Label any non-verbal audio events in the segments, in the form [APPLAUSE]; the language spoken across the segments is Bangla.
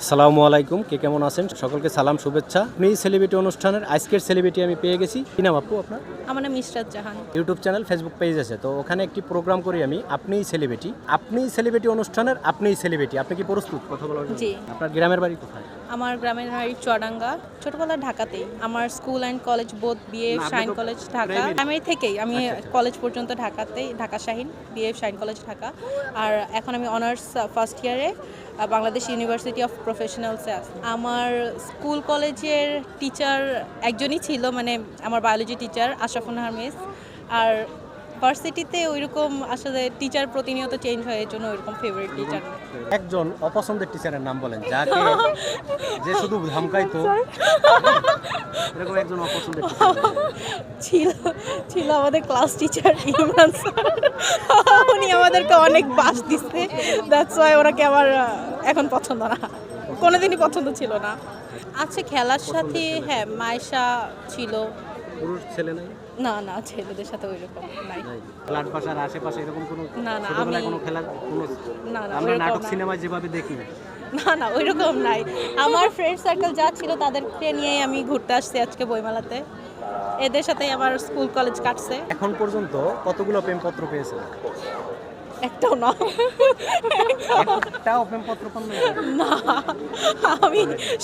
সালামু আলাইকুম কে কেমন আছেন? সকলকে সালাম শুভেচ্ছা। আপনি সেলিব্রিটি অনুষ্ঠানের আজকের সেলিব্রিটি আমি পেয়ে গেছি। কি নাম আপু আপনার? আমার নাম Israt Jahan. YouTube channel Facebook page আছে। তো ওখানে একটি প্রোগ্রাম করি আমি আপনিই সেলিব্রিটি আপনি সেলিব্রিটি অনুষ্ঠানের আপনিই সেলিব্রিটি আপনি কি প্রস্তুত? কথা বলার? জি। আপনার গ্রামের বাড়ি কোথায়? আমার গ্রামের বাড়ি চুয়াডাঙ্গা ছোটবেলা ঢাকাতেই। আমার স্কুল অ্যান্ড কলেজ বোধ বিএ না, আপনি শাইন কলেজ ঢাকা। আমি থেকেই আমি আচ্ছা, আচ্ছা। কলেজ পর্যন্ত ঢাকাতেই ঢাকা শাহিন বিএ শাইন কলেজ ঢাকা আর এখন আমি অনার্স ফার্স্ট ইয়ারে বাংলাদেশ ইউনিভার্সিটি অফ প্রফেশনালসে আছি। আমার স্কুল কলেজের টিচার একজনই ছিল মানে আমার biology teacher Ashraful Nahar miss আর ভার্সিটিতে ওইরকম আসলে টিচার প্রতিনিয়ত চেঞ্জ হয় এর জন্য ওইরকম ফেভারিট টিচার একজন অপছন্দের টিচারের নাম বলেন যাকে [LAUGHS] যে শুধু ধমকাইতো এরকম একজন অপছন্দের ছিল ছিল আমাদের ক্লাস টিচার ইমরান স্যার। উনি আমাদেরকে অনেক বাস দিচ্ছে দ্যাটস ওয়াই ওনাকে আমার এখন পছন্দ না। কোনোদিনই পছন্দ ছিল না। আচ্ছা খেলার সাথে হ্যাঁ মায়েশা ছিল। পুরুষ ছেলে নাই? না না ছেলেদের সাথে ওই রকম নাই। ফ্ল্যাট বাসার আশেপাশে এরকম কোনো না, না, আমি- কোনো খেলার কোনো না না আমরা নাটক সিনেমা যেভাবে দেখি না। না ওই রকম নাই। আমার ফ্রেন্ড সার্কেল যা ছিল তাদেরকে নিয়েই আমি ঘুরতে আসছি আজকে বইমেলাতে। এদের সাথেই আমার স্কুল কলেজ কাটছে। এখন পর্যন্ত কতগুলো প্রেমপত্র পেয়েছেন? একটাও না। একটাও প্রেমপত্র না আমি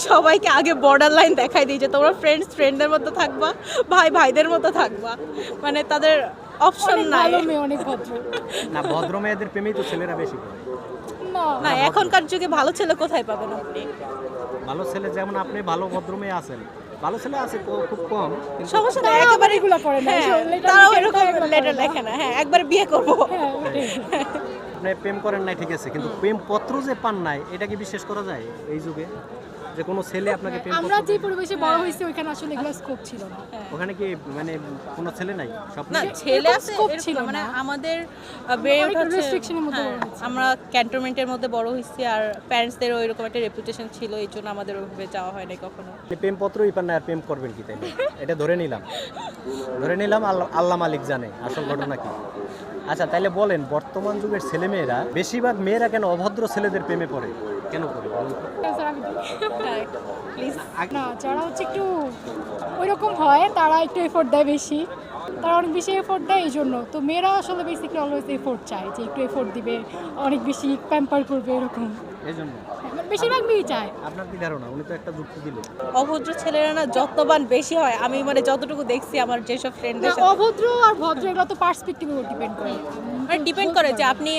সবাইকে আগে বর্ডার লাইন দেখাই দিই যে তোমরা ফ্রেন্ডস ফ্রেন্ডদের মতো থাকবা ভাই ভাইদের মতো থাকবা। মানে তাদের অপশন নাই। ভালো মেয়ে অনেক ভদ্র। না ভদ্র মেয়েদের প্রেমেই তো ছেলেরা বেশি করে। না। না এখনকার যুগে ভালো ছেলে কোথায় পাবেন আপনি? ভালো ছেলে যেমন আপনি ভালো ভদ্র মেয়ে আছেন। ভালো ছেলে আছে খুব কম সমস্যা নাই একেবারে এগুলো পড়ে না, হ্যাঁ, তারাও এরকম লেটার লেখে না। হ্যাঁ একবার বিয়ে করব। হ্যাঁ। আপনি প্রেম করেন নাই ঠিক আছে কিন্তু প্রেম পত্র যে পান নাই এটা কি বিশ্বাস করা যায় এই যুগে? যে কোনো ছেলে আপনাকে প্রেম আমরা যে পরিবেশে বড় হয়েছি ওইখানে আসলে এগুলো স্কোপ ছিল না। ওখানে কি মানে কোনো ছেলে নাই? সব না ছেলে আছে ছিল মানে আমাদের বেড়ে ওঠা restriction মধ্যে হ্যাঁ। আমরা ক্যান্টনমেন্টের মধ্যে বড় হয়েছি আর প্যারেন্টসদেরও এরকম একটা রেপুটেশন ছিল এই জন্য আমাদের ওইভাবে যাওয়া হয়নি কখনো। আপনি প্রেম পত্রই পান না আর প্রেম করবেন কি তাই এটা ধরে নিলাম। ধরে নিলাম আল্লাহ আল্লাহ মালিক জানে আসল ঘটনা কি। আচ্ছা তাইলে বলেন বর্তমান যুগের ছেলেমেয়েরা বেশিরভাগ মেয়েরা কেন অভদ্র ছেলেদের প্রেমে পড়ে? কেন। হ্যাঁ প্লিজ না যারা হচ্ছে একটু ওইরকম হয় তারা একটু এফোর্ট দেয় বেশি। তারা অনেক বেশি এফোর্ট দেয় এই জন্য। তো মেয়েরা আসলে বেসিক্যালি অলওয়েজ এফোর্ট চায় যে একটু এফোর্ট দিবে অনেক বেশি প্যাম্পার করবে এরকম। এই জন্য। মানে বেশিরভাগ মেয়েই চায়। আপনার কি ধারণা? উনি তো একটা যুক্তি দিলেন অভদ্র ছেলেরা না যত্নবান বেশি হয়। আমি মানে যতটুকু দেখছি আমার যেসব ফ্রেন্ডদের সাথে অভদ্র আর ভদ্র এগুলো তো পার্সপেক্টিভের উপর ডিপেন্ড করে। মানে ডিপেন্ড করে যে আপনি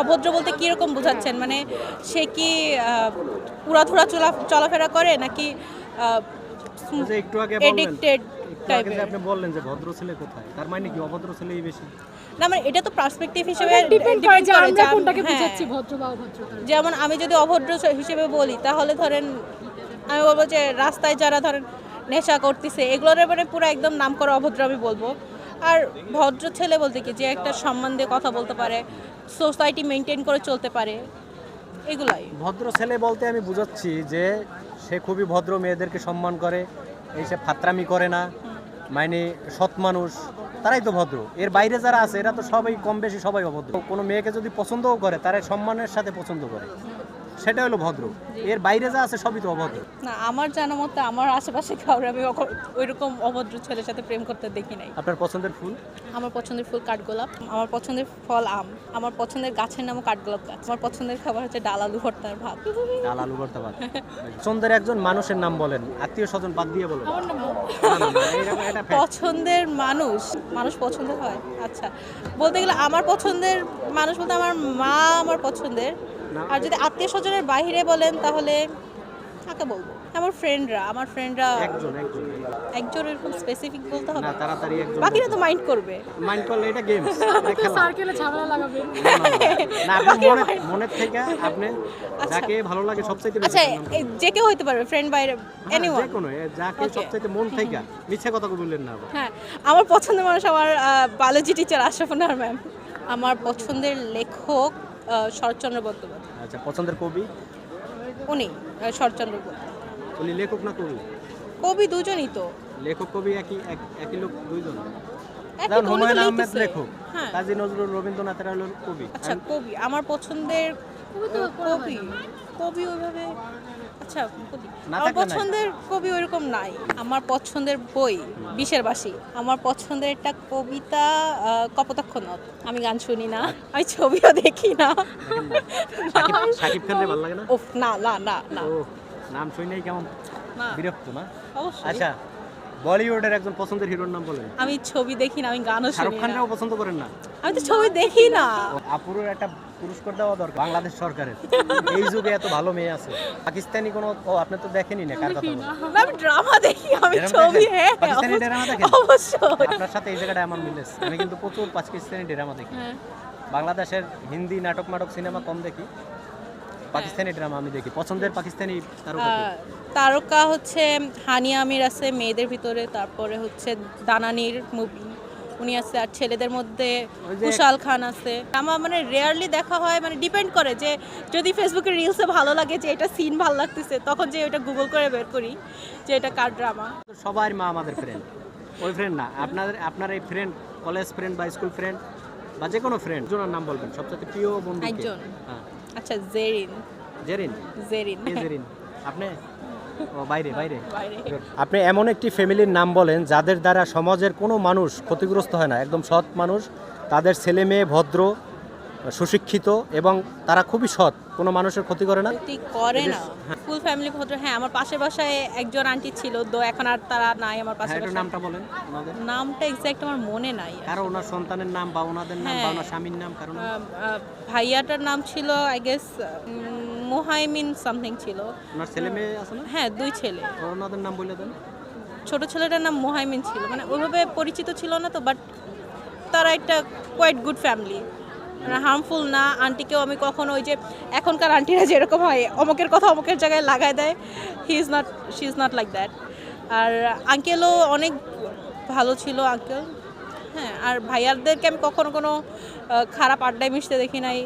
অভদ্র বলতে কীরকম বোঝাচ্ছেন? মানে সে কি পুরাধুরা চলা চলাফেরা করে নাকি একটু আগে এডিক্টেড আপনি বললেন যে ভদ্র ছেলে কোথায়? তার মানে কি অভদ্র ছেলেই বেশি? না মানে এটা তো পার্সপেক্টিভ হিসেবে ডিপেন্ড করে যে আমরা কোনটাকে হ্যাঁ। বুঝাচ্ছি ভদ্র বা অভদ্র যেমন আমি যদি অভদ্র হিসেবে বলি তাহলে ধরেন আমি বলব যে রাস্তায় যারা ধরেন নেশা করতেছে এগুলোর ব্যাপারে পুরো একদম নাম করা অভদ্র আমি বলব। আর ভদ্র ছেলে বলতে কি, যে একটা সম্মান দিয়ে কথা বলতে পারে সোসাইটি মেনটেন করে চলতে পারে, এগুলাই। ভদ্র ছেলে বলতে আমি বুঝাচ্ছি যে সে খুবই ভদ্র মেয়েদেরকে সম্মান করে, এই সে ফাত্রামি করে না মানে সৎ মানুষ, তারাই তো ভদ্র। এর বাইরে যারা আছে, এরা তো সবাই কম বেশি সবাই অভদ্র। কোনো মেয়েকে যদি পছন্দও করে, তারা সম্মানের সাথে পছন্দ করে। সেটা হলো ভদ্র। এর বাইরে যা আছে সবই তো অভদ্র। না আমার জানা মতে আমার আশেপাশে কাউরে আমি ওইরকম অভদ্র ছেলের সাথে প্রেম করতে দেখি নাই। আপনার পছন্দের ফুল? আমার পছন্দের ফুল কাঠগোলাপ আমার পছন্দের ফল আম আমার পছন্দের গাছের নামও কাঠগোলাপ গাছ। আমার পছন্দের খাবার হচ্ছে ডাল আলু ভর্তার ভাত। ডাল আলু ভর্তা ভাত। পছন্দের একজন মানুষের নাম বলেন আত্মীয় স্বজন বাদ দিয়ে বলেন নাম পছন্দের মানুষ মানুষ পছন্দের হয়? আচ্ছা বলতে গেলে আমার পছন্দের মানুষ বলতে আমার মা আমার পছন্দের। আর যদি আত্মীয় স্বজনের বাইরে বলেন তাহলে কাকে বলব? আমার ফ্রেন্ডরা আমার ফ্রেন্ডরা একজন একজন। একজন এরকম স্পেসিফিক বলতে হবে? না তাড়াতাড়ি একজন বাকিরা তো মাইন্ড করবে। মাইন্ড করলে এটা গেমস [LAUGHS] খেলা। সার্কেলে ঝামেলা লাগাবে না আপনি মনে মনের থেকে আপনি যাকে ভালো লাগে সবচাইতে বেশি আচ্ছা যে কেউ হইতে পারবে ফ্রেন্ড বাইরে এনিওয়ান যে কোনো যাকে. সবচাইতে মন থেকে মিথ্যা কথা বললেন না হ্যাঁ আমার পছন্দের মানুষ আমার বায়োলজি টিচার আশরাফুনার ম্যাম আমার পছন্দের লেখক শরৎচন্দ্র বন্দ্যোপাধ্যায়। আচ্ছা পছন্দের কবি? উনি শরৎচন্দ্র বন্দ্যোপাধ্যায়। উনি লেখক না কবি? কবি দুজনই তো। লেখক কবি একই এক- একই লোক দুইজন? একই যেমন তো, হুমায়ুন আহমেদ লেখক। হ্যাঁ। কাজী নজরুল রবীন্দ্রনাথের হলো কবি। আচ্ছা কবি আমার পছন্দের কবি কবি ওইভাবে আচ্ছা। আমার পছন্দের কবি ওইরকম নাই। আমার পছন্দের বই বিশের বাসী। আমার পছন্দের একটা কবিতা আহ, নদ। আমি গান শুনি না আমি ছবিও দেখি না। সাকিব- ভালো লাগে না? উফ না না না নাম শুনেই কেমন বিরক্ত না? অবশ্যই। আচ্ছা বলিউডের একজন পছন্দের হিরোর নাম বলেন। আমি ছবি দেখি না আমি গানও শাহরুখ শুনি না। খানরাও পছন্দ করেন না? আমি তো ছবি দেখি না। একটা পুরস্কার দেওয়া দরকার। বাংলাদেশ সরকারের। এই যুগে এত ভালো মেয়ে আছে। পাকিস্তানি কোনো ও আপনি তো দেখেনি না কার কথা আমি ড্রামা দেখি আমি ছবি? হ্যাঁ পাকিস্তানি ড্রামা দেখেন? অবশ্যই। আপনার সাথে এই জায়গাটা আমার মিলেছে। আমি কিন্তু প্রচুর পাকিস্তানি ড্রামা দেখি। হ্যাঁ। বাংলাদেশের হিন্দি নাটক মাটক সিনেমা কম দেখি। পাকিস্তানি ড্রামা আমি দেখি। পছন্দের পাকিস্তানি তারকা তারকা হচ্ছে হানিয়া আমির আছে মেয়েদের ভিতরে। তারপরে হচ্ছে দানানির মুভি উনি আছে আর ছেলেদের মধ্যে কুশাল খান আছে। আমার মানে রেয়ারলি দেখা হয় মানে ডিপেন্ড করে যে যদি ফেসবুকে রিলসে ভালো লাগে যে এটা সিন ভালো লাগতেছে তখন যে ওটা গুগল করে বের করি যে এটা কার ড্রামা সবার মা আমাদের ফ্রেন্ড ওই ফ্রেন্ড না আপনাদের আপনার এই ফ্রেন্ড কলেজ ফ্রেন্ড বা স্কুল ফ্রেন্ড বা যে কোনো ফ্রেন্ড জনের নাম বলবেন সবচেয়ে প্রিয় বন্ধু? একজন। হ্যাঁ। আচ্ছা জেরিন। জেরিন? জেরিন। জেরিন? আপনি? ও বাইরে বাইরে। আপনি এমন একটি ফ্যামিলির নাম বলেন যাদের দ্বারা সমাজের কোনো মানুষ ক্ষতিগ্রস্ত হয় না একদম সৎ মানুষ তাদের ছেলে মেয়ে ভদ্র সুশিক্ষিত এবং তারা খুবই সৎ কোনো মানুষের ক্ষতি করে না? ক্ষতি করে না। ফুল ফ্যামিলি ভদ্র হ্যাঁ আমার পাশের বাসায় একজন আন্টি ছিল তো এখন আর তারা নাই আমার পাশে পাশের একটু বাসায়। নামটা বলেন ওনাদের। নামটা এক্স্যাক্ট আমার মনে নাই কারও ওনার সন্তানের নাম বা ওনাদের নাম বা হ্যাঁ। ওনার স্বামীর নাম কারণ ভাইয়াটার নাম ছিল আই গেস মোহাইমিন সামথিং ছিল। ওনার ছেলে মেয়ে আছে না? হ্যাঁ দুই ছেলে। ওনাদের নাম বলে দেন। ছোট ছেলেটার নাম মোহাইমিন ছিল। মানে ওইভাবে পরিচিত ছিল না তো বাট তারা একটা কোয়াইট গুড ফ্যামিলি মানে হার্মফুল না। আন্টিকেও আমি কখনো ওই যে এখনকার আন্টিরা যেরকম হয় অমুকের কথা অমুকের জায়গায় লাগায় দেয়। He is not she is not like that আর আঙ্কেলও অনেক ভালো ছিল আঙ্কেল হ্যাঁ আর ভাইয়ারদেরকে আমি কখনো কোনো খারাপ আড্ডায় মিশতে দেখি নাই।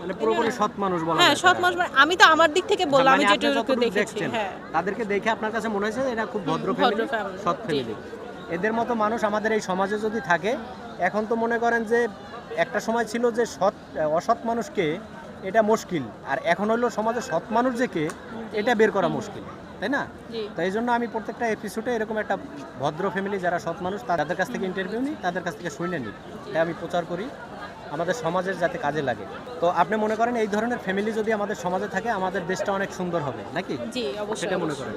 মানে পুরোপুরি সৎ মানুষ বলা হ্যাঁ সৎ মানুষ মানে আমি তো আমার দিক থেকে বললাম আমি মানে যেটুকু দেখেছি হ্যাঁ। তাদেরকে দেখে আপনার কাছে মনে হয়েছে এরা খুব ভদ্র ফ্যামিলি সৎ ফ্যামিলি এদের মতো মানুষ আমাদের এই সমাজে যদি থাকে এখন তো মনে করেন যে একটা সময় ছিল যে সৎ অসৎ মানুষকে এটা মুশকিল আর এখন হলো সমাজে সৎ মানুষ যে কে এটা বের করা মুশকিল তাই না? তো এই জন্য আমি প্রত্যেকটা এপিসোডে এরকম একটা ভদ্র ফ্যামিলি যারা সৎ মানুষ তাদের কাছ থেকে ইন্টারভিউ নিই তাদের কাছ থেকে শুনে নিই। এটা আমি প্রচার করি। আমাদের সমাজের যাতে কাজে লাগে। তো আপনি মনে করেন এই ধরনের ফ্যামিলি যদি আমাদের সমাজে থাকে আমাদের দেশটা অনেক সুন্দর হবে নাকি? জি অবশ্যই সেটা মনে করেন?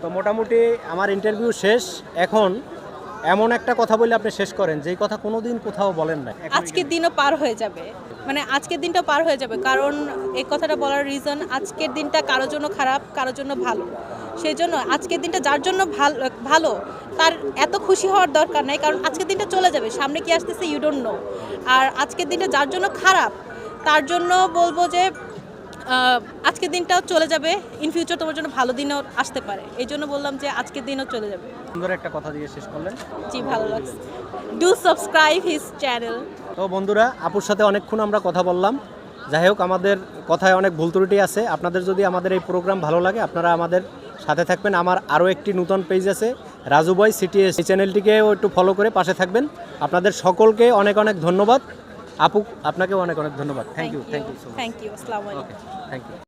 তো মোটামুটি আমার ইন্টারভিউ শেষ। এখন এমন একটা কথা বলে আপনি শেষ করেন যেই কথা কোনোদিন কোথাও বলেন না আজকের দিনও পার হয়ে যাবে। মানে আজকের দিনটা পার হয়ে যাবে কারণ এই কথাটা বলার রিজন আজকের দিনটা কারোর জন্য খারাপ কারোর জন্য ভালো। সেই জন্য আজকের দিনটা যার জন্য ভালো ভালো তার এত খুশি হওয়ার দরকার নাই কারণ আজকের দিনটা চলে যাবে সামনে কি আসতেছে ইউ ডোন্ট নো আর আজকের দিনটা যার জন্য খারাপ তার জন্য বলব যে আজকের দিনটাও চলে যাবে। ইন ফিউচার তোমার জন্য ভালো দিনও আসতে পারে। এই জন্য বললাম যে আজকের দিনও চলে যাবে। সুন্দর একটা কথা দিয়ে শেষ করলেন। জি ভালো লাগছে। ডু সাবস্ক্রাইব হিজ চ্যানেল তো বন্ধুরা আপুর সাথে অনেকক্ষণ আমরা কথা বললাম। যাই হোক আমাদের কথায় অনেক ভুল ত্রুটি আছে। আপনাদের যদি আমাদের এই প্রোগ্রাম ভালো লাগে আপনারা আমাদের সাথে থাকবেন। আমার আরও একটি নতুন পেজ আছে রাজু বয় সিটিএস এই চ্যানেলটিকেও একটু ফলো করে পাশে থাকবেন। আপনাদের সকলকে অনেক অনেক ধন্যবাদ। আপু আপনাকেও অনেক অনেক ধন্যবাদ। Thank you thank you so much thank you আসসালামু আলাইকুম। Okay thank you